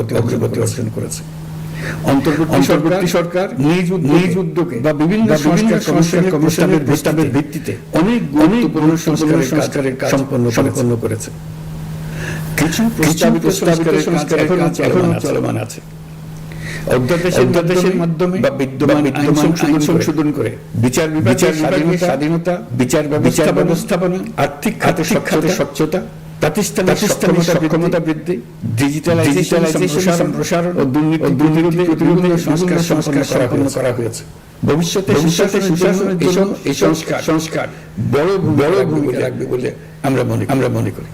অগ্রগতি অগ্রগতি অর্জন করেছে। অন্তর্বর্তী সরকার নিজ নিজ উদ্যোগে বা বিভিন্ন কমিশনের কমিশনের প্রস্তাবের ভিত্তিতে অনেক গুরুত্বপূর্ণ সংস্কারের সংস্কারের কাজ সম্পন্ন সম্পন্ন করেছে। কিছু প্রস্তাবিত সংস্কারের সংস্কারের কাজ এখনও চলমান আছে। অধ্যাদেশের মাধ্যমে বা বিদ্যমান আইন সংশোধন করে। বিচার বিভাগের স্বাধীনতা বিচার বিচার ব্যবস্থাপনা আর্থিক খাতে প্রাতিষ্ঠানিক সক্ষমতা বৃদ্ধি ডিজিটালাইজেশন সম্প্রসারণ ও দুর্নীতি প্রতিরোধে সংস্কার সংস্কার করা হয়েছে। ভবিষ্যতে ভবিষ্যতে সুশাসনের জন্য এই সংস্কার সংস্কার বড় বড় ভূমিকা রাখবে বলে আমরা মনে আমরা মনে করি।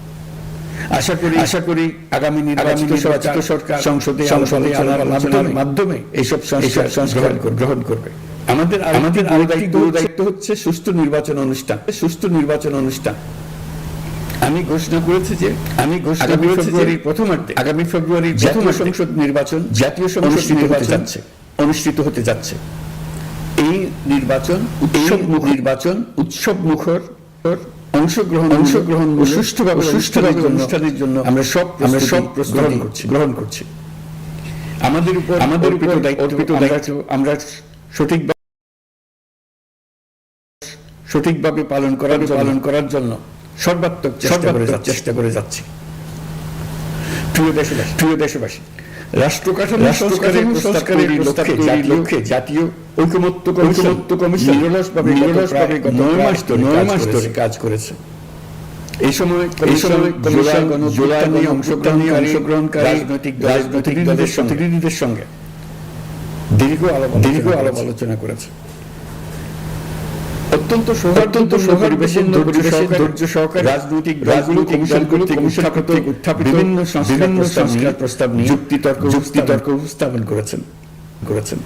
আশা করি আশা করি আগামী নির্বাচিত সরকার সংসদে সংসদে আলোচনার মাধ্যমে এইসব সংস্কার সংস্কার গ্রহণ করবে। আমাদের আমাদের আরও দায়িত্ব দায়িত্ব হচ্ছে সুষ্ঠু নির্বাচন অনুষ্ঠান। সুষ্ঠু নির্বাচন অনুষ্ঠান। আমি ঘোষণা করেছি যে আমি ঘোষণা করেছি যে প্রথমার্ধে আগামী ফেব্রুয়ারি জাতীয় সংসদ নির্বাচন জাতীয় সংসদ নির্বাচন যাচ্ছে। অনুষ্ঠিত হতে যাচ্ছে। এই নির্বাচন উৎসব নির্বাচন উৎসব মুখর। অংশগ্রহণ অংশগ্রহণ সুষ্ঠুভাবে সুষ্ঠুভাবে অনুষ্ঠানের জন্য আমরা সব আমরা সব গ্রহণ করছি। গ্রহণ করছি। আমাদের উপর আমাদের উপর দায়িত্ব দায়িত্ব আমরা সঠিক সঠিকভাবে পালন করার পালন করার জন্য। সর্বাত্মক চেষ্টা করে চেষ্টা করে যাচ্ছি। প্রিয় দেশবাসী প্রিয় দেশবাসী রাষ্ট্র কাঠামো সংস্কারের সংস্কারের লক্ষ্যে জাতীয় ঐকমত্য ঐকমত্য কমিশন নিরলসভাবে নিরলসভাবে গত নয় মাস ধরে নয় মাস ধরে কাজ করেছে। এই সময় এই সময় কমিশন জুলাই অংশগ্রহণ অংশগ্রহণকারী রাজনৈতিক রাজনৈতিক দলের প্রতিনিধিদের সঙ্গে। দীর্ঘ আলাপ দীর্ঘ আলাপ আলোচনা করেছে। অত্যন্ত অত্যন্ত সৌহার্দ্যপূর্ণ পরিবেশে ধৈর্য সহকারে রাজনৈতিক দলগুলো কমিশনগুলো কমিশন কর্তৃক উত্থাপিত বিভিন্ন সংস্কার প্রস্তাব নিয়ে যুক্তি তর্ক যুক্তি তর্ক উপস্থাপন করেছেন করেছেন।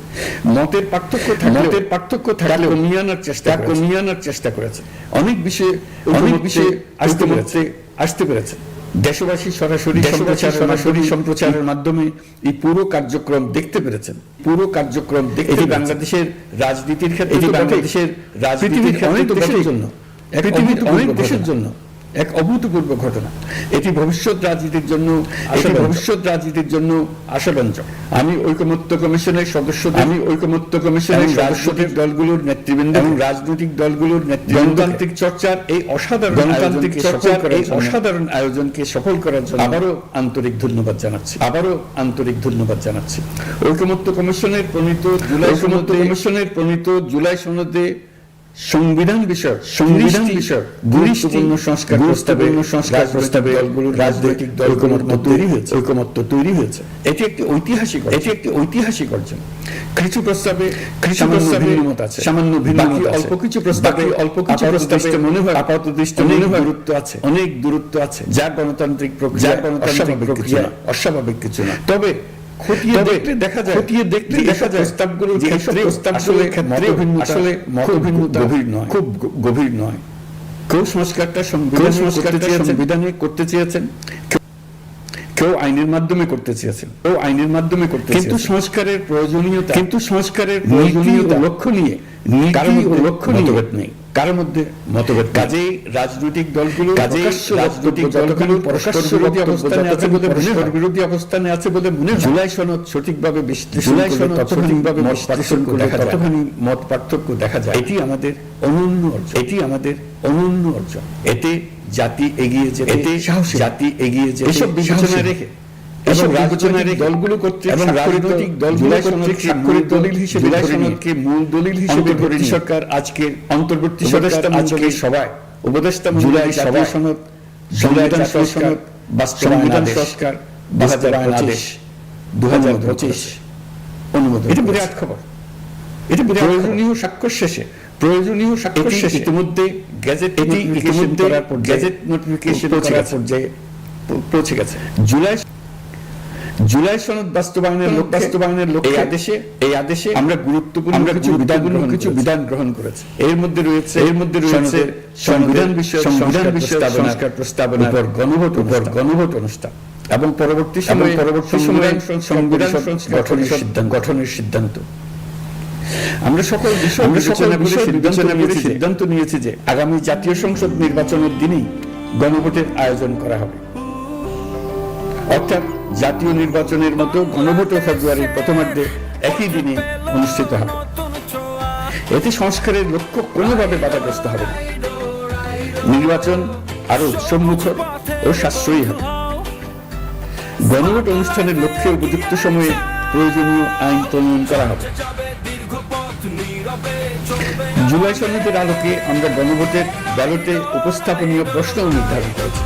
মতের পার্থক্য মতের পার্থক্য থাকলে কমিয়ে আনার চেষ্টা কমিয়ে আনার চেষ্টা করেছে অনেক বিষয়ে অনেক বিষয়ে আসতে পেরেছে। আসতে পেরেছে। দেশবাসী সরাসরি সম্প্রচার সরাসরি সম্প্রচারের মাধ্যমে এই পুরো কার্যক্রম দেখতে পেরেছেন। পুরো কার্যক্রম দেখতে বাংলাদেশের রাজনীতির ক্ষেত্রে এটি বাংলাদেশের রাজনীতির অনেক দেশের জন্য। পৃথিবীর অনেক দেশের জন্য। এক অভূতপূর্ব ঘটনা। এটি ভবিষ্যৎ রাজনীতির জন্য এটি ভবিষ্যৎ রাজনীতির জন্য আশাব্যঞ্জক। আমি ঐকমত্য কমিশনের সদস্য আমি ঐকমত্য কমিশনের রাজনৈতিক দলগুলোর নেতৃবৃন্দ এবং রাজনৈতিক দলগুলোর গণতান্ত্রিক চর্চার এই অসাধারণ গণতান্ত্রিক চর্চার এই অসাধারণ আয়োজনকে সফল করার জন্য আবারও আন্তরিক ধন্যবাদ জানাচ্ছি। আবারও আন্তরিক ধন্যবাদ জানাচ্ছি। ঐকমত্য কমিশনের প্রণীত জুলাই ঐকমত্য কমিশনের প্রণীত জুলাই সনদে সংবিধান বিষয়ক সংবিধান বিষয়ক গুরুত্বপূর্ণ সংস্কার প্রস্তাবে সংস্কার প্রস্তাবে রাজনৈতিক দল ঐকমত্য তৈরি হয়েছে। ঐকমত্য তৈরি হয়েছে। এটি একটি ঐতিহাসিক এটি একটি ঐতিহাসিক অর্জন। কিছু প্রস্তাবে কিছু প্রস্তাবে মত আছে। সামান্য ভিন্ন মত আছে। অল্প কিছু প্রস্তাবে অল্প কিছু প্রস্তাবে মনে হয় আপাতত দৃষ্টি মনে হয় দূরত্ব আছে। অনেক দূরত্ব আছে। যা গণতান্ত্রিক প্রক্রিয়া গণতান্ত্রিক প্রক্রিয়া অস্বাভাবিক কিছু না। তবে খতিয়ে দেখলে দেখা যায় খতিয়ে দেখলে দেখা যায় প্রস্তাবগুলোর ক্ষেত্রে প্রস্তাবগুলোর ক্ষেত্রে আসলে মতভিন্নতা গভীর নয়। খুব গভীর নয়। কেউ সংস্কারটা সংবিধান সংস্কারটা সংবিধানে করতে চেয়েছেন? কেউ আইনের মাধ্যমে করতে চেয়েছেন? কেউ আইনের মাধ্যমে করতে কিন্তু সংস্কারের প্রয়োজনীয়তা কিন্তু সংস্কারের প্রয়োজনীয়তা লক্ষ্য নিয়ে কারণ লক্ষ্য নিয়ে নেই। কারোর মধ্যে? মতভেদ কাজেই রাজনৈতিক দলগুলো কাজেই রাজনৈতিক দলগুলো পরস্পর বিরোধী অবস্থানে আছে বলে পরস্পর বিরোধী অবস্থানে আছে বলে মনে জুলাই সনদ সঠিকভাবে বিশ্লেষণ জুলাই সনদ সঠিকভাবে মত পার্থক্য দেখা যায় ততখানি মত পার্থক্য দেখা যায়। এটি আমাদের অনন্য অর্জন। এটি আমাদের অনন্য অর্জন। এতে জাতি এগিয়ে যেতে এতে সাহসী। জাতি এগিয়ে যেতে এসব বিবেচনা রেখে এবং রাজনৈতিক দলগুলো কর্তৃক এবং রাজনৈতিক দলগুলো কর্তৃক স্বাক্ষরিত দলিল হিসেবে সনদকে মূল দলিল হিসেবে ধরে সরকার আজকে অন্তর্বর্তী উপদেষ্টা মঞ্চকে সবাই উপদেষ্টা জুলাই সভা সনদ সংবিধান সংস্কার সংবিধান সংস্কার বাস্তবায়ন আদেশ দু হাজার পঁচিশ অনুমোদন এটা বিরাট খবর। এটা বিরাট প্রয়োজনীয় স্বাক্ষর শেষে প্রয়োজনীয় স্বাক্ষর শেষে ইতিমধ্যে গ্যাজেট এটি ইতিমধ্যে গ্যাজেট নোটিফিকেশন করার পর্যায়ে পৌঁছে গেছে। জুলাই জুলাই সনদ বাস্তবায়নের লোক বাস্তবায়নের লক্ষ্যে এই আদেশে এই আদেশে আমরা গুরুত্বপূর্ণ আমরা কিছু বিধানপূর্ণ কিছু বিধান গ্রহণ করেছি। এর মধ্যে রয়েছে এর মধ্যে রয়েছে সংবিধান বিষয়ক সংবিধান বিষয়ক সংস্কার প্রস্তাবনা উপর গণভোট উপর গণভোট অনুষ্ঠান। এবং পরবর্তী সময়ে পরবর্তী সময়ে সংবিধান গঠনের সিদ্ধান্ত। গঠনের সিদ্ধান্ত। আমরা সকল বিষয় সকল বিষয় বিবেচনা করে সিদ্ধান্ত নিয়েছি যে আগামী জাতীয় সংসদ নির্বাচনের দিনেই গণভোটের আয়োজন করা হবে। অর্থাৎ জাতীয় নির্বাচনের মতো গণভোটও ফেব্রুয়ারির প্রথমার্ধে একই দিনে অনুষ্ঠিত হবে। এতে সংস্কারের লক্ষ্য কোনোভাবে বাধাগ্রস্ত হবে নির্বাচন আরও উৎসবমুখর ও সাশ্রয়ী হবে। গণভোট অনুষ্ঠানের লক্ষ্যে উপযুক্ত সময়ে প্রয়োজনীয় আইন প্রণয়ন করা হবে। জুলাই সনদের আলোকে আমরা গণভোটের ব্যালটে উপস্থাপনীয় প্রশ্ন নির্ধারণ করেছি।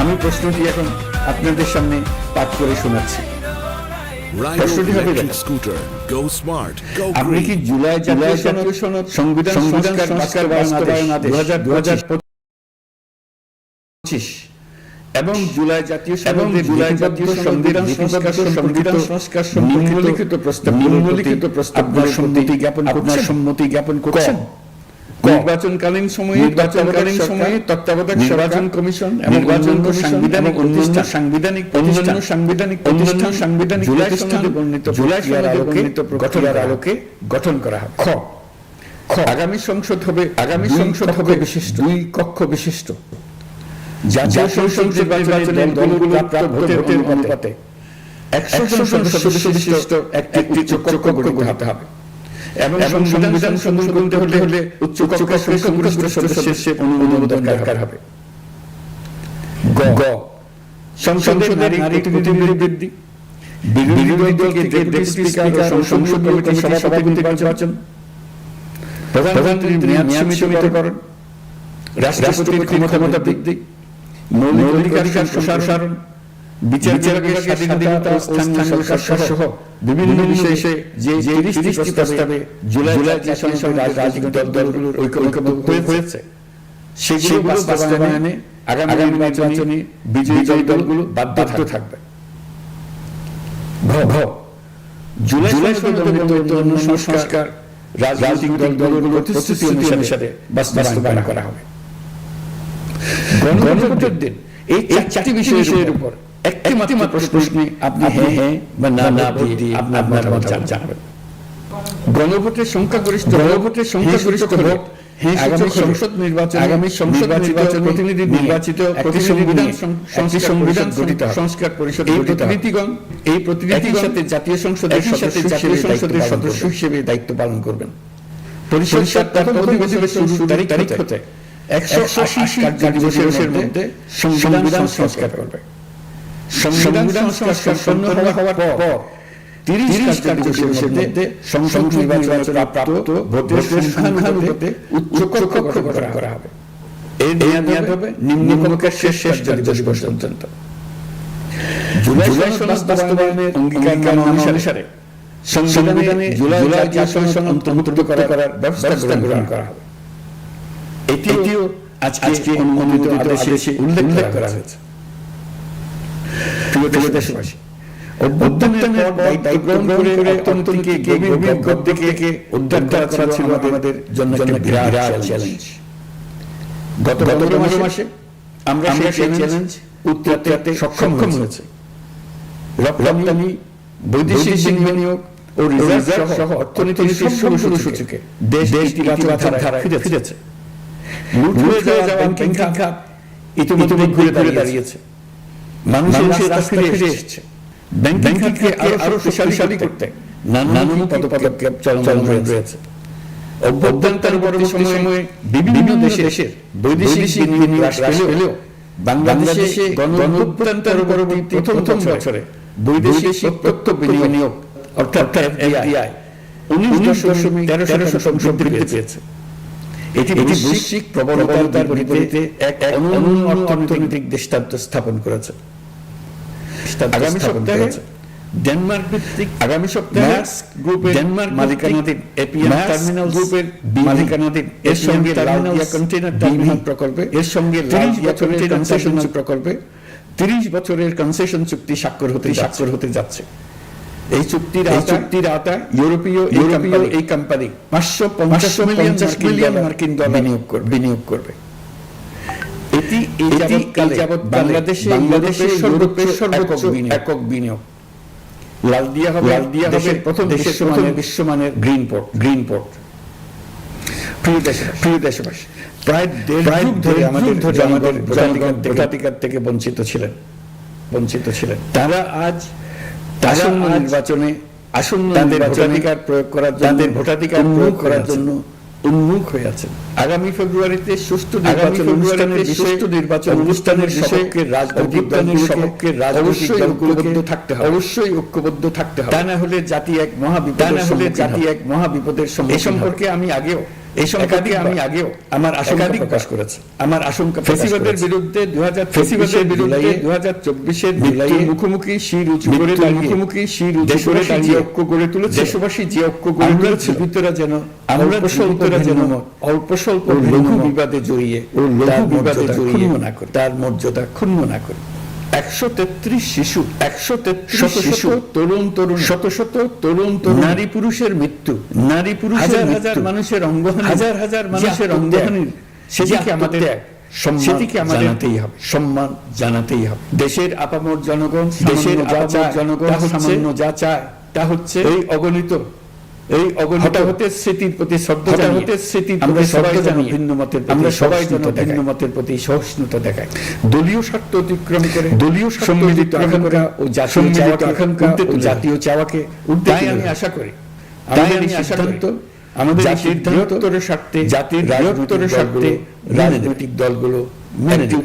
আমি প্রশ্নটি এখন আপনাদের সামনে পাঠ করে শোনাচ্ছি। আপনি কি. জুলাই সনদ সংবিধান সংস্কার বাস্তবায়ন আদেশ? দু হাজার দু হাজার পঁচিশ। এবং জুলাই জাতীয় এবং জুলাই জাতীয় সংবিধান সংস্কার সংবিধান সংস্কার নিম্নলিখিত প্রস্তাব নিম্নলিখিত প্রস্তাব আপনার সম্মতি জ্ঞাপন আপনার সম্মতি জ্ঞাপন করছেন? নির্বাচনকালীন সময়ে নির্বাচনকালীন সময়ে তত্ত্বাবধায়ক নির্বাচন কমিশন এবং অন্যান্য সাংবিধানিক অন্যান্য সাংবিধানিক অন্যান্য সাংবিধানিক অন্যান্য সাংবিধানিক সনদে বর্ণিত জুলাই বর্ণিত প্রক্রিয়ার আলোকে গঠন করা হবে খ। খ। আগামী সংসদ হবে আগামী সংসদ হবে বিশিষ্ট। দুই কক্ষ বিশিষ্ট। জাতীয় সংসদ নির্বাচনের দলগুলো প্রাপ্ত ভোটের অনুপাতে। একশো সদস্য বিশিষ্ট একটি উচ্চ কক্ষ গঠিত হবে। এবং সংবিধান সংশোধন করতে হলে হলে উচ্চ কক্ষের সংখ্যাগরিষ্ঠ সদস্যের অনুমোদন দরকার হবে। গ। সংসদের নারী প্রতিনিধি বৃদ্ধি বিরোধী দল থেকে ডেপুটি স্পিকার ও সংসদ কমিটির সভাপতি নির্বাচন প্রধানমন্ত্রীর মেয়াদ সীমিতকরণ রাষ্ট্রপতির ক্ষমতা বৃদ্ধি। মৌলিক অধিকার সম্প্রসারণ বিচার বিভাগের স্বাধীনতা স্থানীয় সরকার সহ বিভিন্ন বিষয়ে যে যে তিরিশটি প্রস্তাবে জুলাই জাতীয় সংসদের রাজনৈতিক দলগুলোর ঐক্যমত্য হয়েছে। সেগুলো বাস্তবায়নে আগামী নির্বাচনে বিজয়ী দলগুলো বাধ্য থাকবে। ঘ ঘ জুলাই অন্য সংস্কার রাজনৈতিক দলগুলোর প্রতিশ্রুতি অনুসারে বাস্তবায়ন করা হবে। গণভোটের দিন। এই চারটি বিষয়ের উপর একটি মাত্র প্রশ্নে আপনি হ্যাঁ হ্যাঁ বা না না দিয়ে আপনার মতামত জানাবেন। গণভোটের সংখ্যাগরিষ্ঠ গণভোটের সংখ্যাগরিষ্ঠ ভোট আগামী সংসদ নির্বাচন আগামী সংসদ নির্বাচন প্রতিনিধি নির্বাচিত প্রতিসংবিধান সংবিধান গঠিত সংস্কার পরিষদ এই প্রতিনিধিগণ এই প্রতিনিধির সাথে জাতীয় সংসদের সাথে জাতীয় সংসদের সদস্য হিসেবে দায়িত্ব পালন করবেন। পরিষদ তার প্রথম অধিবেশন তারিখ হতে একশো আশি কার্যদিবসের মধ্যে সংবিধান সংস্কার করবে। সংবিধান সংস্কার সম্পন্ন হওয়ার পর তিরিশ কার্যদিবসের মধ্যে সংসদ নির্বাচনে প্রাপ্ত ভোটের সংখ্যানুপাতে উচ্চ কক্ষ গঠন করা হবে। এর মেয়াদ হবে নিম্ন শেষ শেষ কার্যদিবস পর্যন্ত জুলাই সনদ বাস্তবায়নের অঙ্গীকার অনুসারে সংবিধানে জুলাই জাতীয় সনদ অন্তর্ভুক্ত করার ব্যবস্থা গ্রহণ করা হবে। এটিও আজকে অনুমোদিত আদেশে উল্লেখ করা হয়েছে। প্রিয় দেশবাসী অভ্যুত্থানের পর দায়িত্ব গ্রহণ করে অর্থনীতিকে গভীর বিপদ থেকে উদ্ধার করা ছিল আমাদের জন্য একটা বিরাট চ্যালেঞ্জ গত গত মাসে আমরা সেই চ্যালেঞ্জ উত্তরাতে সক্ষম হয়েছে। রপ্তানি বৈদেশিক বিনিয়োগ ও রিজার্ভ সহ অর্থনীতির সবগুলো সূচকে। দেশ ইতিবাচক ধারায় ফিরেছে। লুট হয়ে যাওয়া ব্যাংকিং খাত ইতিমধ্যে ঘুরে ঘুরে দাঁড়িয়েছে। মানুষের রাস্তা ফিরে এসেছে। ব্যাংকিং খাতকে আরও শক্তিশালী করতে। নানান পদক্ষেপ চলমান রয়েছে অভ্যন্তর পরবর্তী সময়ে বিভিন্ন দেশের বৈদেশিক বিনিয়োগ হ্রাস পেলেও বাংলাদেশে গণঅভ্যন্তর পরবর্তী প্রথম বছরে বৈদেশিক প্রত্যক্ষ বিনিয়োগ অর্থাৎ এফডিআই উনিশ দশমিক তেরো শতাংশ বৃদ্ধি পেয়েছে। এটি বৈশ্বিক বিপরীতে এক অনন্য অর্থনৈতিক দৃষ্টান্ত স্থাপন করেছে। আগামী সপ্তাহে ডেনমার্ক ভিত্তিক আগামী সপ্তাহে গ্রুপের ডেনমার্ক মালিকানাধীন এপিএম টার্মিনাল গ্রুপের মালিকানাধীন এর সঙ্গে কন্টেইনার টার্মিনাল প্রকল্পে এর সঙ্গে কনসেশন প্রকল্পে 30 বছরের কনসেশন চুক্তি স্বাক্ষর হতে স্বাক্ষর হতে যাচ্ছে। এই চুক্তির এই চুক্তির আওতায় ইউরোপীয় ইউরোপীয় এই কোম্পানি পাঁচশো পঞ্চাশ মিলিয়ন মার্কিন ডলার বিনিয়োগ করবে। বিনিয়োগ করবে। এটি এই বাংলাদেশে বাংলাদেশের সর্বোচ্চ সর্বোচ্চ একক বিনিয়োগ। লালদিয়া হবে লালদিয়া হবে প্রথম দেশের প্রথম বিশ্বমানের গ্রিন পোর্ট। Green port. প্রিয় প্রিয় দেশবাসী প্রায় দেড় ধরে আমাদের আমাদের ভোটাধিকার থেকে বঞ্চিত ছিলেন বঞ্চিত ছিলেন। তারা আজ আসন্ন নির্বাচনে আসন্ন ভোটাধিকার প্রয়োগ করার তাদের ভোটাধিকার প্রয়োগ করার জন্য উন্মুখ হয়ে আছেন। আগামী ফেব্রুয়ারিতে সুষ্ঠু নির্বাচন অনুষ্ঠানের সুষ্ঠু নির্বাচন অনুষ্ঠানের সপক্ষে রাজনৈতিক দলের সপক্ষে অবশ্যই ঐক্যবদ্ধ থাকতে হবে। অবশ্যই ঐক্যবদ্ধ থাকতে হবে। তা না হলে জাতি এক মহাবিপদ না হলে জাতি এক মহাবিপদের সম্মুখীন সম্পর্কে আমি আগেও এই সম্পর্কে আমি আগেও আমার প্রকাশ করেছে। আমার আশঙ্কা ফেসিবাদের বিরুদ্ধে দু হাজার ফেসিবাদের বিরুদ্ধে দু হাজার চব্বিশের মুখোমুখি শির উঁচু করে মুখোমুখি শির উঁচু করে দাঁড়িয়ে ঐক্য দেশবাসী যে ঐক্য তুলেছে ভিতরা যেন আমরা যেন অল্প স্বল্প লঘু বিবাদে জড়িয়ে লঘু বিবাদে জড়িয়ে না করে। তার মর্যাদা ক্ষুণ্ণ না করে। একশো তেত্রিশ শিশু একশো তেত্রিশ শিশু তরুণ তরুণ। শত শত তরুণ তরুণ। নারী পুরুষের মৃত্যু নারী পুরুষের হাজার হাজার মানুষের অঙ্গহানি হাজার হাজার মানুষের অঙ্গহানির সেদিকে আমাদের আমাদের জানাতেই হবে। সম্মান জানাতেই হবে। দেশের আপামর জনগণ দেশের আপামর জনগণ সামান্য যা চায় তা হচ্ছে এই অগণিত এই অগণিত হতে স্মৃতির প্রতি শ্রদ্ধা হতে স্মৃতির আমরা সবাই যেন ভিন্ন মতের আমরা সবাই যেন ভিন্ন মতের প্রতি সহিষ্ণুতা দেখাই। দলীয় স্বার্থ অতিক্রম করে দলীয় সম্মিলিত আকাঙ্ক্ষা ও জাতীয় চাওয়াকে আকাঙ্ক্ষা ও জাতীয় চাওয়াকে তাই আমি আশা করি। তাই আমি আশা করি। আমাদের জাতির বৃহত্তরের স্বার্থে জাতির বৃহত্তরের স্বার্থে রাজনৈতিক দলগুলো মেনে।